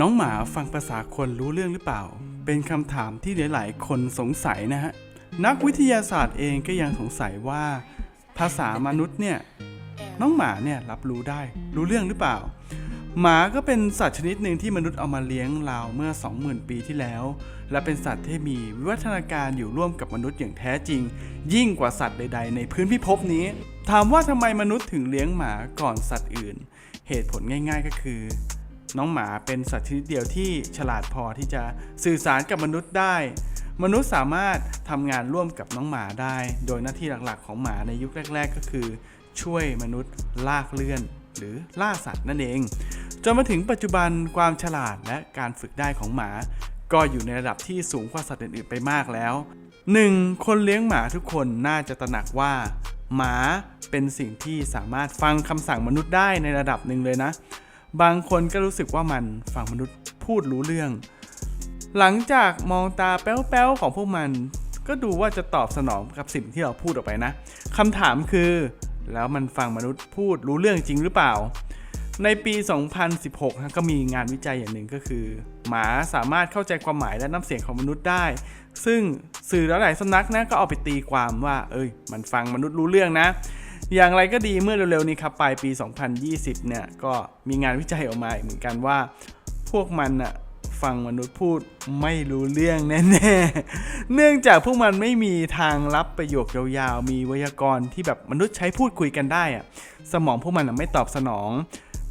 น้องหมาฟังภาษาคนรู้เรื่องหรือเปล่า เป็นคำถามที่หลาย ๆ คนสงสัยนะฮะ นักวิทยาศาสตร์เองก็ยังสงสัยว่า ภาษามนุษย์เนี่ยน้องหมาเนี่ยรับรู้ได้รู้เรื่องหรือเปล่า หมาก็เป็นสัตว์ชนิดหนึ่งที่มนุษย์เอามาเลี้ยงราวเมื่อ 20,000 ปีที่แล้ว และเป็นสัตว์ที่มีวิวัฒนาการอยู่ร่วมกับมนุษย์อย่างแท้จริง ยิ่งกว่าสัตว์ใด ๆ ในพื้นพิภพนี้ ถามว่าทำไมมนุษย์ถึงเลี้ยงหมาก่อนสัตว์อื่น เหตุผลง่าย ๆ ก็คือ น้องหมาเป็นสัตว์ชนิดเดียวที่ฉลาดพอที่จะสื่อสารกับมนุษย์ได้ มนุษย์สามารถทำงานร่วมกับน้องหมาได้ โดยหน้าที่หลักๆ ของหมาในยุคแรก ๆ ก็คือ ช่วยมนุษย์ลากเลื่อน หรือล่าสัตว์นั่นเอง จนมาถึงปัจจุบันความฉลาดและการฝึกได้ของหมา ก็อยู่ในระดับที่สูงกว่าสัตว์อื่นๆไปมากแล้ว 1. คนเลี้ยงหมาทุกคนน่าจะตระหนักว่า หมาเป็นสิ่งที่สามารถฟังคำสั่งมนุษย์ได้ในระดับหนึ่งเลยนะ บางคนก็รู้สึกว่ามันฟังมนุษย์พูดรู้เรื่อง หลังจากมองตาแป้วๆของพวกมัน ก็ดูว่าจะตอบสนองกับสิ่งที่เราพูดออกไปนะคำถามคือ แล้วมันฟังมนุษย์พูดรู้เรื่องจริงหรือเปล่า ในปี 2016นะก็มีงานวิจัยอย่างหนึ่งก็คือ หมาสามารถเข้าใจความหมายและน้ำเสียงของมนุษย์ได้ ซึ่งสื่อหลายสำนักนะก็เอาไปตีความว่า เอ้ย มันฟังมนุษย์รู้เรื่องนะ อย่างไรก็ดีเมื่อเร็วๆนี้ครับปลายปี 2020 เนี่ยก็มีงานวิจัยออกมาเหมือนกันว่า พวกมันอะฟังมนุษย์พูดไม่รู้เรื่องแน่ๆ เนื่องจากพวกมันไม่มีทางรับประโยคยาวๆ มีไวยากรณ์ที่แบบมนุษย์ใช้พูดคุยกันได้อะสมองพวกมันไม่ตอบสนอง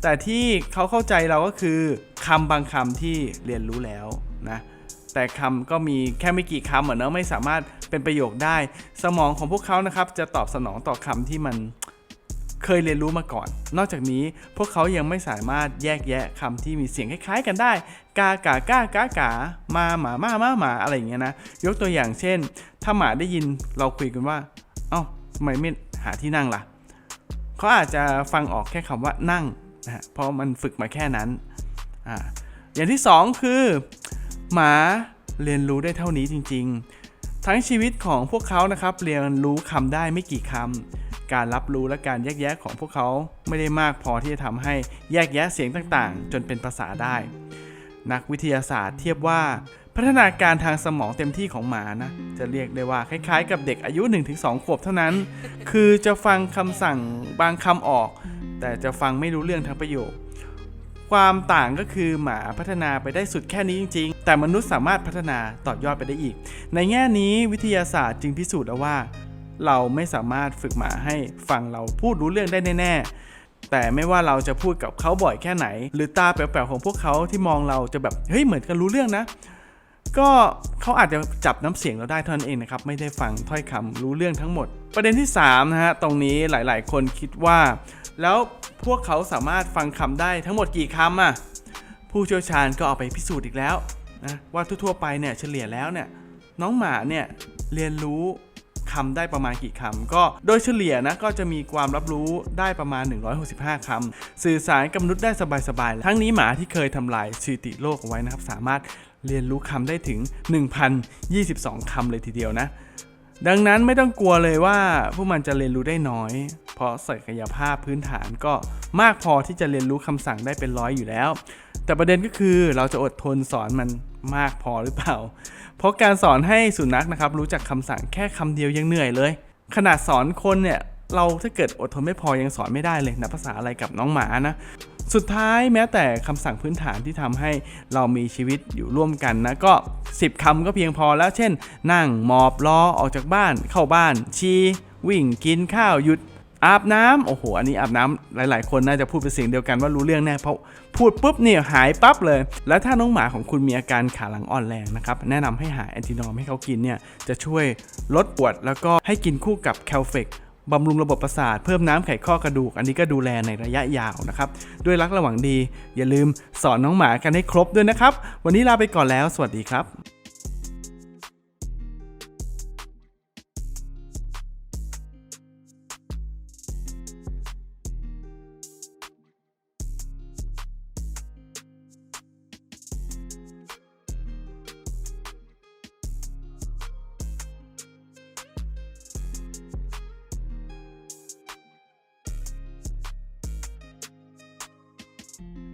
แต่ที่เขาเข้าใจเราก็คือคำบางคำที่เรียนรู้แล้วนะแต่คำก็มีแค่ไม่กี่คำเหมือะเนอะไม่สามารถ เป็นประโยคได้ สมองของพวกเขานะครับจะตอบสนองต่อคำที่มันเคยเรียนรู้มาก่อน นอกจากนี้พวกเขายังไม่สามารถแยกแยะคำที่มีเสียงคล้ายๆ กันได้ กากากากากามาหมามามาหมาอะไรอย่างเงี้ยนะ ยกตัวอย่างเช่น ถ้าหมาได้ยินเราคุยกันว่า เอ้าทำไมไม่หาที่นั่งล่ะ เขาอาจจะฟังออกแค่คำว่านั่งนะเพราะมันฝึกมาแค่นั้นอ่าอย่างที่สองคือ หมาเรียนรู้ได้เท่านี้จริง ๆ ทั้งชีวิตของพวกเขานะครับเรียนรู้คำได้ไม่กี่คำการรับรู้และการแยกแยะของพวกเขาไม่ได้มากพอที่จะทำให้แยกแยะเสียงต่างๆ จนเป็นภาษาได้ นักวิทยาศาสตร์เทียบว่าพัฒนาการทางสมองเต็มที่ของหมานะ จะเรียกได้ว่าคล้ายๆ กับเด็กอายุ 1-2 ขวบเท่านั้น คือจะฟังคำสั่งบางคำออก แต่จะฟังไม่รู้เรื่องทั้งประโยค ความต่างก็คือหมาพัฒนาไปได้สุดแค่นี้จริงๆ แต่มนุษย์สามารถพัฒนาต่อยอดไปได้อีก ในแง่นี้วิทยาศาสตร์จึงพิสูจน์แล้วว่า เราไม่สามารถฝึกหมาให้ฟังเราพูดรู้เรื่องได้แน่ๆ แต่ไม่ว่าเราจะพูดกับเขาบ่อยแค่ไหน หรือตาแป๋วๆของพวกเขาที่มองเราจะแบบเฮ้ยเหมือนกันรู้เรื่องนะก็เขาอาจจะจับน้ำเสียงเราได้เท่านั้นเองนะครับ ไม่ได้ฟังถ้อยคำรู้เรื่องทั้งหมด ประเด็นที่3นะฮะตรงนี้หลายๆ คนคิดว่า แล้วพวกเขาสามารถฟังคำได้ทั้งหมดกี่คำอะผู้เชี่ยวชาญก็เอาไปพิสูจน์อีกแล้ว นะว่าทั่วๆไปเนี่ยเฉลี่ยแล้วเนี่ยน้องหมาเนี่ยเรียนรู้คำได้ประมาณกี่คำก็โดยเฉลี่ยนะก็จะมีความรับรู้ได้ประมาณ 165 คำสื่อสารกับมนุษย์ได้สบายๆทั้งนี้หมาที่เคยทำลายสถิติโลกเอาไว้นะครับ สามารถเรียนรู้คำได้ถึง 1,022 คำเลยทีเดียวนะ ดังนั้นไม่ต้องกลัวเลยว่าพวกมันจะเรียนรู้ได้น้อย เพราะศักยภาพพื้นฐานก็มากพอที่จะเรียนรู้คำสั่งได้เป็นร้อยอยู่แล้ว แต่ประเด็นก็คือเราจะอดทนสอนมัน มากพอหรือเปล่า เพราะการสอนให้สุนัขนะครับรู้จักคำสั่งแค่คำเดียวยังเหนื่อยเลย ขนาดสอนคนเนี่ยเราถ้าเกิดอดทนไม่พอยังสอนไม่ได้เลยนะภาษาอะไรกับน้องหมานะสุดท้ายแม้แต่คำสั่งพื้นฐานที่ทำให้เรามีชีวิตอยู่ร่วมกันนะก็ 10คำก็เพียงพอแล้วเช่น นั่งหมอบรอออกจากบ้าน เข้าบ้านชีวิ่งกินข้าวหยุด อาบน้ำโอ้โห อันนี้อาบน้ำหลาย ๆ คนน่าจะพูดเป็นเสียงเดียวกันว่ารู้เรื่องแน่เพราะพูดปุ๊บเนี่ยหายปั๊บเลย แล้วถ้าน้องหมาของคุณมีอาการขาหลังอ่อนแรงนะครับแนะนำให้หาแอนตินอมให้เขากินเนี่ยจะช่วยลดปวด แล้วก็ให้กินคู่กับแคลเฟกบำรุงระบบประสาทเพิ่มน้ำไขข้อกระดูก อันนี้ก็ดูแลในระยะยาวนะครับ ด้วยรักระหว่างดี อย่าลืมสอนน้องหมากันให้ครบด้วยนะครับ วันนี้ลาไปก่อนแล้ว สวัสดีครับ you